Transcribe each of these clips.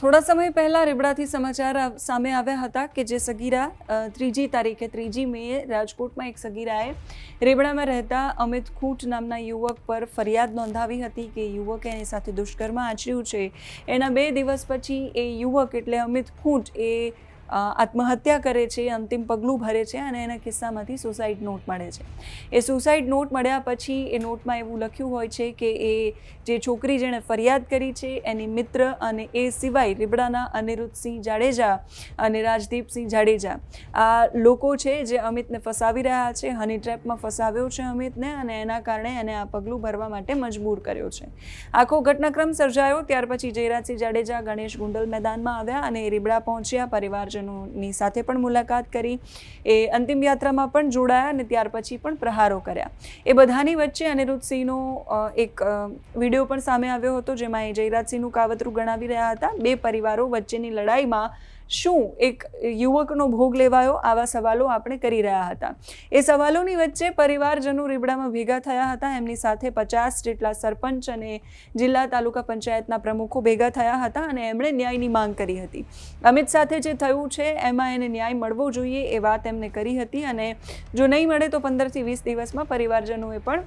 થોડા સમય પહેલા રેબડાથી સમાચાર સામે આવ્યા હતા કે જે સગીરા ત્રીજી તારીખે, ત્રીજી મેએ રાજકોટમાં એક સગીરાએ રેબડામાં રહેતા અમિત ખૂંટ નામના યુવક પર ફરિયાદ નોંધાવી હતી કે યુવકે એની સાથે દુષ્કર્મ આચર્યું છે. એના બે દિવસ પછી એ યુવક એટલે અમિત ખૂંટ એ આત્મહત્યા કરે છે, અંતિમ પગલું ભરે છે અને એના કિસ્સામાંથી સુસાઇડ નોટ મળે છે. એ સુસાઇડ નોટ મળ્યા પછી એ નોટમાં એવું લખ્યું હોય છે કે એ જે છોકરી જેણે ફરિયાદ કરી છે, એની મિત્ર અને એ સિવાય રીબડાના અનિરુદ્ધસિંહ જાડેજા અને રાજદીપસિંહ જાડેજા. આ લોકો છે જે અમિતને ફસાવી રહ્યા છે હની ટ્રેપમાં ફસાવ્યો છે અમિતને અને એના કારણે એને આ પગલું ભરવા માટે મજબૂર કર્યો છે. આખો ઘટનાક્રમ સર્જાયો, ત્યાર પછી જયરાજસિંહ જાડેજા, ગણેશ ગુંડલ મેદાનમાં આવ્યા અને એ રીબડા પહોંચ્યા પરિવારજનોની સાથે પણ મુલાકાત કરી, એ અંતિમ યાત્રામાં પણ જોડાયા અને ત્યાર પછી પણ પ્રહારો કર્યા. એ બધાની વચ્ચે અનિરુદ્ધસિંહનો એક વીડિયો પણ સામે આવ્યો હતો, જેમાં એ જયરાજસિંહનું કાવતરું ગણાવી રહ્યા હતા. બે પરિવારો વચ્ચેની લડાઈમાં શું એક યુવકનો ભોગ લેવાયો? આવા સવાલો આપણે કરી રહ્યા હતા. એ સવાલોની વચ્ચે પરિવારજનો રીબડામાં ભેગા થયા હતા. એમની સાથે પચાસ જેટલા સરપંચ અને જિલ્લા તાલુકા પંચાયતના પ્રમુખો ભેગા થયા હતા અને એમણે ન્યાયની માંગ કરી હતી. અમિત સાથે જે થયું છે, એમાં એને ન્યાય મળવો જોઈએ એ વાત એમને કરી હતી અને જો નહીં મળે તો પંદરથી વીસ દિવસમાં પરિવારજનોએ પણ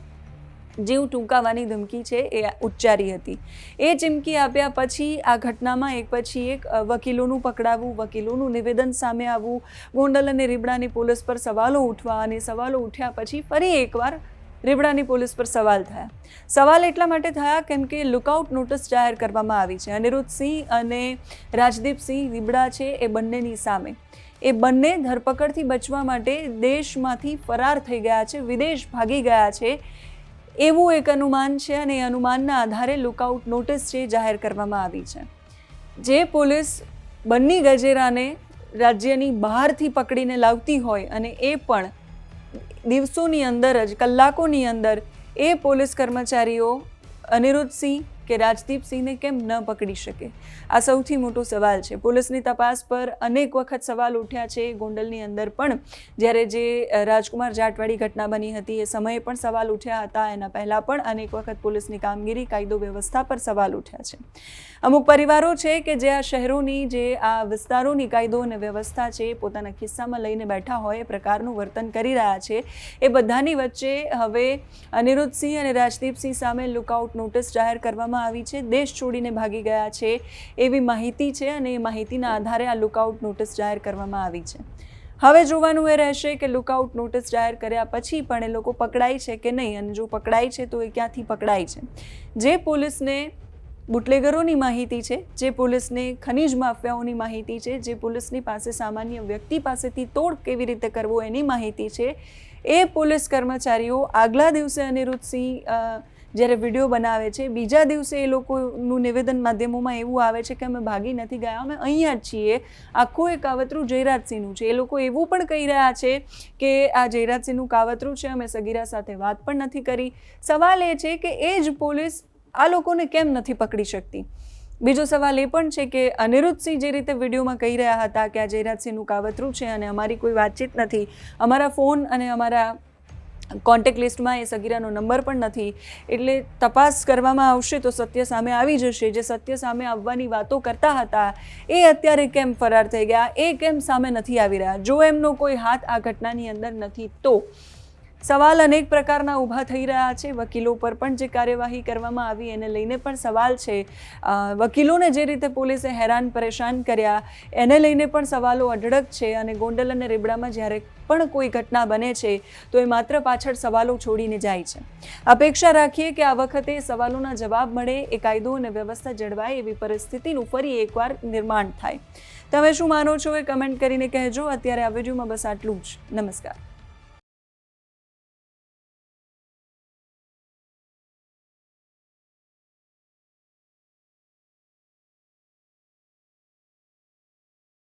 જીવ ટૂંકાવાની ધમકી છે એ ઉચ્ચારી હતી. એ ચીમકી આપ્યા પછી આ ઘટનામાં એક પછી એક વકીલોનું પકડાવવું, વકીલોનું નિવેદન સામે આવવું, ગોંડલ અને રીબડાની પોલીસ પર સવાલો ઉઠવા અને સવાલો ઉઠ્યા પછી ફરી એકવાર રીબડાની પોલીસ પર સવાલ થયા. સવાલ એટલા માટે થયા કેમ કે લુકઆઉટ નોટિસ જાહેર કરવામાં આવી છે. અનિરુદ્ધસિંહ અને રાજદીપસિંહ રીબડા છે એ બંનેની સામે. એ બંને ધરપકડથી બચવા માટે દેશમાંથી ફરાર થઈ ગયા છે, વિદેશ ભાગી ગયા છે. એવું એક અનુમાન છે અને એ અનુમાનના આધારે લુકઆઉટ નોટિસ છે જાહેર કરવામાં આવી છે. જે પોલીસ બન્ની ગજેરાને રાજ્યની બહારથી પકડીને લાવતી હોય અને એ પણ દિવસોની અંદર જ, કલાકોની અંદર, એ પોલીસ કર્મચારીઓ અનિરુદ્ધસિંહ કે રાજદીપસિંહને કેમ ન પકડી શકે? આ સૌથી મોટો સવાલ છે. પોલીસની તપાસ પર અનેક વખત સવાલ ઉઠ્યા છે. ગોંડલની અંદર પણ જ્યારે જે રાજકુમાર જાટવાડી ઘટના બની હતી એ સમયે પણ સવાલ ઉઠ્યા હતા. એના પહેલાં પણ અનેક વખત પોલીસની કામગીરી, કાયદો વ્યવસ્થા પર સવાલ ઉઠ્યા છે. અમુક પરિવારો છે કે જે આ શહેરોની જે આ વિસ્તારોની કાયદો અને વ્યવસ્થા છે, પોતાના ખિસ્સામાં લઈને બેઠા હોય, એ પ્રકારનું વર્તન કરી રહ્યા છે. એ બધાની વચ્ચે હવે અનિરુદ્ધસિંહ અને રાજદીપસિંહ સામે લુકઆઉટ નોટિસ જાહેર કરવામાં આવી છે. દેશ છોડીને ભાગી ગયા છે એવી માહિતી છે અને એ માહિતીના આધારે આ લુકઆઉટ નોટિસ જાહેર કરવામાં આવી છે. હવે જોવાનું એ રહેશે કે લુકઆઉટ નોટિસ જાહેર કર્યા પછી પણ એ લોકો પકડાય છે કે નહીં? અને જો પકડાય છે તો એ ક્યાંથી પકડાય છે? જે પોલીસને બુટલેગરોની માહિતી છે, જે પોલીસને ખનીજ માફિયાઓની માહિતી છે, જે પોલીસની પાસે સામાન્ય વ્યક્તિ પાસેથી તોડ કેવી રીતે કરવો એની માહિતી છે, એ પોલીસ કર્મચારીઓ આગલા દિવસે અનિરુદ્ધસિંહ જ્યારે વીડિયો બનાવે છે, બીજા દિવસે એ લોકોનું નિવેદન માધ્યમોમાં એવું આવે છે કે અમે ભાગી નથી ગયા, અમે અહીંયા જ છીએ. આખું એ કાવતરું જયરાજસિંહનું છે. એ લોકો એવું પણ કહી રહ્યા છે કે આ જયરાજસિંહનું કાવતરું છે, અમે સગીરા સાથે વાત પણ નથી કરી. સવાલ એ છે કે એ જ પોલીસ આ લોકોને કેમ નથી પકડી શકતી? બીજો સવાલ એ પણ છે કે અનિરુદ્ધસિંહ જે રીતે વિડીયોમાં કહી રહ્યા હતા કે આ જયરાજસિંહનું કાવતરું છે અને અમારી કોઈ વાતચીત નથી, અમારા ફોન અને અમારા કોન્ટેક્ટ લિસ્ટમાં એ સગીરાનો નંબર પણ નથી. એટલે તપાસ કરવામાં આવશે તો સત્ય સામે આવી જશે. જે સત્ય સામે આવવાની વાતો કરતા હતા, એ અત્યારે કેમ ફરાર થઈ ગયા? એ કેમ સામે નથી આવી રહ્યા? જો એમનો કોઈ હાથ આ ઘટનાની અંદર નથી, તો સવાલ અનેક પ્રકારના ઊભા થઈ રહ્યા છે. વકીલો પર પણ જે કાર્યવાહી કરવામાં આવી એને લઈને પણ સવાલ છે. વકીલોને જે રીતે પોલીસે હેરાન પરેશાન કર્યા, એને લઈને પણ સવાલો અઢળક છે અને ગોંડલ અને રેબડામાં જ્યારે પણ કોઈ ઘટના બને છે, તો એ માત્ર પાછળ સવાલો છોડીને જાય છે. અપેક્ષા રાખીએ કે આ વખતે સવાલોના જવાબ મળે, એ કાયદો અને વ્યવસ્થા જળવાય એવી પરિસ્થિતિનું ફરી એકવાર નિર્માણ થાય. તમે શું માનો છો એ કમેન્ટ કરીને કહેજો. અત્યારે આ વિડીયોમાં બસ આટલું જ. નમસ્કાર.